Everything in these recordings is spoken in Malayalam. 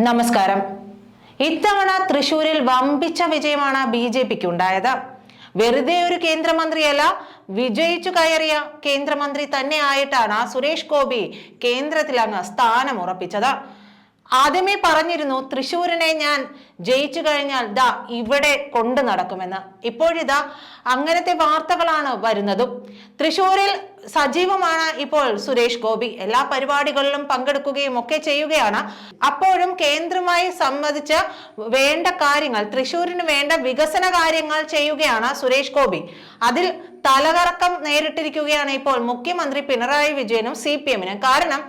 നമസ്കാരം. ഇത്തവണ തൃശൂരിൽ വമ്പിച്ച വിജയമാണ് ബി ജെ പിക്ക് ഉണ്ടായത്. വെറുതെ ഒരു കേന്ദ്രമന്ത്രിയല്ല വിജയിച്ചു കയറിയ കേന്ദ്രമന്ത്രി തന്നെ ആയിട്ടാണ് സുരേഷ് ഗോപി കേന്ദ്രത്തിൽ അങ്ങ് സ്ഥാനം ഉറപ്പിച്ചത് ആദ്യമേ പറഞ്ഞിരുന്നു തൃശൂരിനെ ഞാൻ ജയിച്ചു കഴിഞ്ഞാൽ ദാ ഇവിടെ കൊണ്ടു നടക്കുമെന്ന്. ഇപ്പോഴിതാ അങ്ങനത്തെ വാർത്തകളാണ് വരുന്നതും. തൃശ്ശൂരിൽ സജീവമാണ് ഇപ്പോൾ സുരേഷ് ഗോപി. എല്ലാ പരിപാടികളിലും പങ്കെടുക്കുകയും ഒക്കെ ചെയ്യുകയാണ്. അപ്പോഴും കേന്ദ്രമായി സംബന്ധിച്ച് വേണ്ട കാര്യങ്ങൾ തൃശ്ശൂരിന് വേണ്ട വികസന കാര്യങ്ങൾ ചെയ്യുകയാണ് സുരേഷ് ഗോപി. അതിൽ തലകറക്കം നേരിട്ടിരിക്കുകയാണ് ഇപ്പോൾ മുഖ്യമന്ത്രി പിണറായി വിജയനും സി പി എമ്മിനും. കാരണം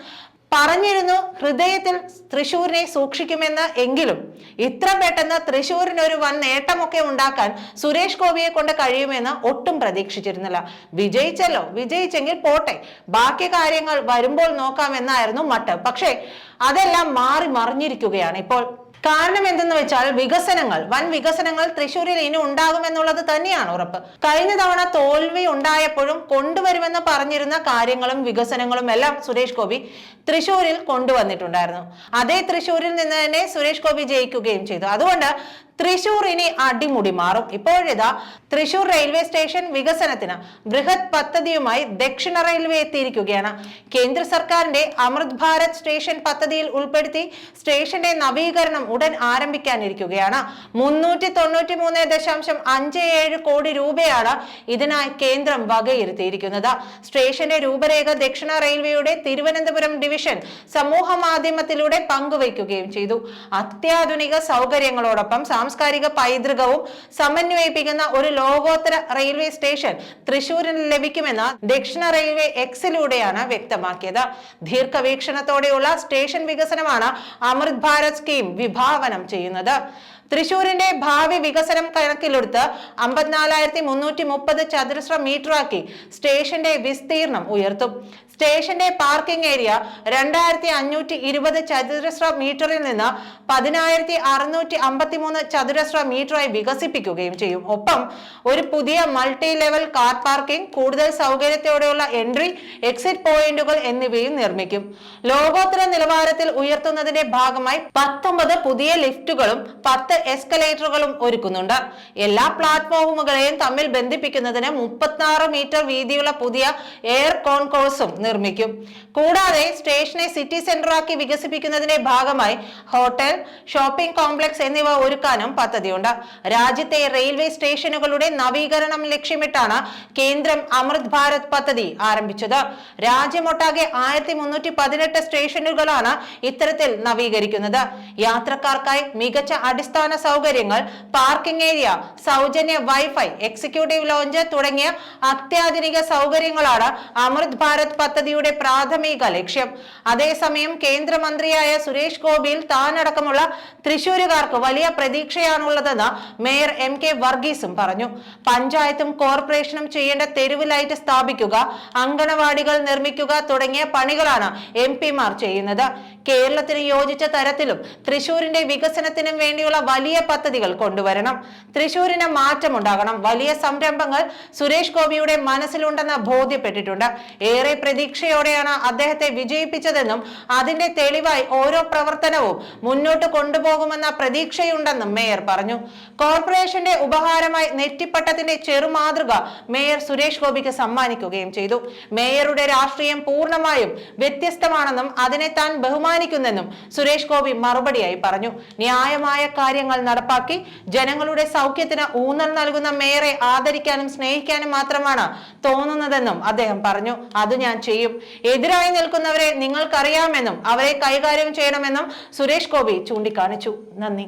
പറഞ്ഞിരുന്നു ഹൃദയത്തിൽ തൃശൂരിനെ സൂക്ഷിക്കുമെന്ന് എങ്കിലും ഇത്ര പെട്ടെന്ന് തൃശൂരിന് ഒരു വൻ നേട്ടമൊക്കെ ഉണ്ടാക്കാൻ സുരേഷ് ഗോപിയെ കൊണ്ട് കഴിയുമെന്ന് ഒട്ടും പ്രതീക്ഷിച്ചിരുന്നില്ല. വിജയിച്ചല്ലോ വിജയിച്ചെങ്കിൽ പോട്ടെ ബാക്കി കാര്യങ്ങൾ വരുമ്പോൾ നോക്കാമെന്നായിരുന്നു മട്ട്. പക്ഷേ അതെല്ലാം മാറി മറിഞ്ഞിരിക്കുകയാണ് ഇപ്പോൾ. കാരണം എന്തെന്ന് വെച്ചാൽ വികസനങ്ങൾ വൻ വികസനങ്ങൾ തൃശ്ശൂരിൽ ഇനി ഉണ്ടാകുമെന്നുള്ളത് തന്നെയാണ് ഉറപ്പ്. കഴിഞ്ഞ തവണ തോൽവി ഉണ്ടായപ്പോഴും കൊണ്ടുവരുമെന്ന് പറഞ്ഞിരുന്ന കാര്യങ്ങളും വികസനങ്ങളും എല്ലാം സുരേഷ് ഗോപി തൃശ്ശൂരിൽ കൊണ്ടുവന്നിട്ടുണ്ടായിരുന്നു. അതേ തൃശൂരിൽ നിന്ന് തന്നെ സുരേഷ് ഗോപി ജയിക്കുകയും ചെയ്തു. അതുകൊണ്ട് തൃശൂർ ഇനി അടിമുടി മാറും. ഇപ്പോഴിതാ തൃശൂർ റെയിൽവേ സ്റ്റേഷൻ വികസനത്തിന് ബൃഹത് പദ്ധതിയുമായി ദക്ഷിണ റെയിൽവേ എത്തിയിരിക്കുകയാണ്. കേന്ദ്ര സർക്കാരിന്റെ അമൃത് ഭാരത് സ്റ്റേഷൻ പദ്ധതിയിൽ ഉൾപ്പെടുത്തി സ്റ്റേഷന്റെ നവീകരണം ഉടൻ ആരംഭിക്കാനിരിക്കുകയാണ്. മുന്നൂറ്റി തൊണ്ണൂറ്റി മൂന്ന് ദശാംശം അഞ്ച് ഏഴ് കോടി രൂപയാണ് ഇതിനായി കേന്ദ്രം വകയിരുത്തിയിരിക്കുന്നത്. സ്റ്റേഷന്റെ രൂപരേഖ ദക്ഷിണ റെയിൽവേയുടെ തിരുവനന്തപുരം ഡിവിഷൻ സമൂഹ മാധ്യമത്തിലൂടെ പങ്കുവയ്ക്കുകയും ചെയ്തു. അത്യാധുനിക സൗകര്യങ്ങളോടൊപ്പം സാംസ്കാരിക പൈതൃകവും സമന്വയിപ്പിക്കുന്ന ഒരു ലോകോത്തര റെയിൽവേ സ്റ്റേഷൻ തൃശൂരിന് ലഭിക്കുമെന്ന് ദക്ഷിണ റെയിൽവേ എക്സിലൂടെയാണ് വ്യക്തമാക്കിയത്. ദീർഘവീക്ഷണത്തോടെയുള്ള സ്റ്റേഷൻ വികസനമാണ് അമൃത് ഭാരത് സ്കീം വിഭാവനം ചെയ്യുന്നത്. തൃശൂരിന്റെ ഭാവി വികസനം കണക്കിലെടുത്ത് അമ്പത്തിനാലായിരത്തി മുന്നൂറ്റി മുപ്പത് ചതുരശ്ര മീറ്ററാക്കി സ്റ്റേഷന്റെ വിസ്തീർണം ഉയർത്തും. സ്റ്റേഷന്റെ പാർക്കിംഗ് ഏരിയ രണ്ടായിരത്തി അഞ്ഞൂറ്റി ഇരുപത് ചതുരശ്ര മീറ്ററിൽ നിന്ന് പതിനായിരത്തി അറുന്നൂറ്റി അമ്പത്തി മൂന്ന് ചതുരശ്ര മീറ്ററായി വികസിപ്പിക്കുകയും ചെയ്യും. ഒപ്പം ഒരു പുതിയ മൾട്ടി ലെവൽ കാർ പാർക്കിംഗ് കൂടുതൽ സൗകര്യത്തോടെയുള്ള എൻട്രി എക്സിറ്റ് പോയിന്റുകൾ എന്നിവയും നിർമ്മിക്കും. ലോകോത്തര നിലവാരത്തിൽ ഉയർത്തുന്നതിന്റെ ഭാഗമായി പത്തൊമ്പത് പുതിയ ലിഫ്റ്റുകളും പത്ത് എസ്കലേറ്ററുകളും ഒരുക്കുന്നുണ്ട്. എല്ലാ പ്ലാറ്റ്ഫോമുകളെയും തമ്മിൽ ബന്ധിപ്പിക്കുന്നതിന് മുപ്പത്തി മീറ്റർ വീതിയുള്ള പുതിയ എയർ കോൺകോഴ്സും നിർമ്മിക്കും. കൂടാതെ സ്റ്റേഷനെ സിറ്റി സെന്റർ ആക്കി വികസിപ്പിക്കുന്നതിന്റെ ഭാഗമായി ഹോട്ടൽ ഷോപ്പിംഗ് കോംപ്ലക്സ് എന്നിവ ഒരുക്കാനും പദ്ധതിയുണ്ട്. രാജ്യത്തെ റെയിൽവേ സ്റ്റേഷനുകളുടെ നവീകരണം ലക്ഷ്യമിട്ടാണ് കേന്ദ്രം അമൃത് ഭാരത് പദ്ധതി ആരംഭിച്ചത്. രാജ്യമൊട്ടാകെ ആയിരത്തി മുന്നൂറ്റി പതിനെട്ട് സ്റ്റേഷനുകളാണ് ഇത്തരത്തിൽ നവീകരിക്കുന്നത്. യാത്രക്കാർക്കായി മികച്ച അടിസ്ഥാന സൗകര്യങ്ങൾ പാർക്കിംഗ് ഏരിയ സൗജന്യ വൈഫൈ എക്സിക്യൂട്ടീവ് ലോഞ്ച് തുടങ്ങിയ അത്യാധുനിക സൗകര്യങ്ങളാണ് അമൃത് ഭാരത് പദ്ധതിയുടെ പ്രാഥമിക ലക്ഷ്യം. അതേസമയം കേന്ദ്രമന്ത്രിയായ സുരേഷ് ഗോപിയിൽ താനടക്കമുള്ള തൃശൂരുകാർക്ക് വലിയ പ്രതീക്ഷയാണുള്ളതെന്ന് മേയർ എം കെ വർഗീസും പറഞ്ഞു. പഞ്ചായത്തും കോർപ്പറേഷനും ചെയ്യേണ്ട തെരുവ് ലൈറ്റ് സ്ഥാപിക്കുക അങ്കണവാടികൾ നിർമ്മിക്കുക തുടങ്ങിയ പണികളാണ് എം പിമാർ ചെയ്യുന്നത്. കേരളത്തിന് യോജിച്ച തരത്തിലും തൃശൂരിന്റെ വികസനത്തിനും വേണ്ടിയുള്ള വലിയ പദ്ധതികൾ കൊണ്ടുവരണം. തൃശൂരിന് മാറ്റമുണ്ടാകണം. വലിയ സംരംഭങ്ങൾ സുരേഷ് ഗോപിയുടെ മനസ്സിലുണ്ടെന്ന് ബോധ്യപ്പെട്ടിട്ടുണ്ട്. ഏറെ പ്രതീക്ഷയോടെയാണ് അദ്ദേഹത്തെ വിജയിപ്പിച്ചതെന്നും അതിന്റെ തെളിവായി ഓരോ പ്രവർത്തനവും മുന്നോട്ട് കൊണ്ടുപോകുമെന്ന പ്രതീക്ഷയുണ്ടെന്നും മേയർ പറഞ്ഞു. കോർപ്പറേഷന്റെ ഉപഹാരമായി നെറ്റിപ്പട്ടത്തിന്റെ ചെറുമാതൃക മേയർ സുരേഷ് ഗോപിക്ക് സമ്മാനിക്കുകയും ചെയ്തു. മേയറുടെ രാഷ്ട്രീയം പൂർണമായും വ്യത്യസ്തമാണെന്നും അതിനെ താൻ ബഹുമാനിക്കുന്നെന്നും സുരേഷ് ഗോപി മറുപടിയായി പറഞ്ഞു. ന്യായമായ കാര്യങ്ങൾ നടപ്പാക്കി ജനങ്ങളുടെ സൗഖ്യത്തിന് ഊന്നൽ നൽകുന്ന മേയറെ ആദരിക്കാനും സ്നേഹിക്കാനും മാത്രമാണ് തോന്നുന്നതെന്നും അദ്ദേഹം പറഞ്ഞു. അത് ഞാൻ ചെയ്യും. എതിരായി നിൽക്കുന്നവരെ നിങ്ങൾക്കറിയാമെന്നും അവരെ കൈകാര്യം ചെയ്യണമെന്നും സുരേഷ് ഗോപി ചൂണ്ടിക്കാണിച്ചു. നന്ദി.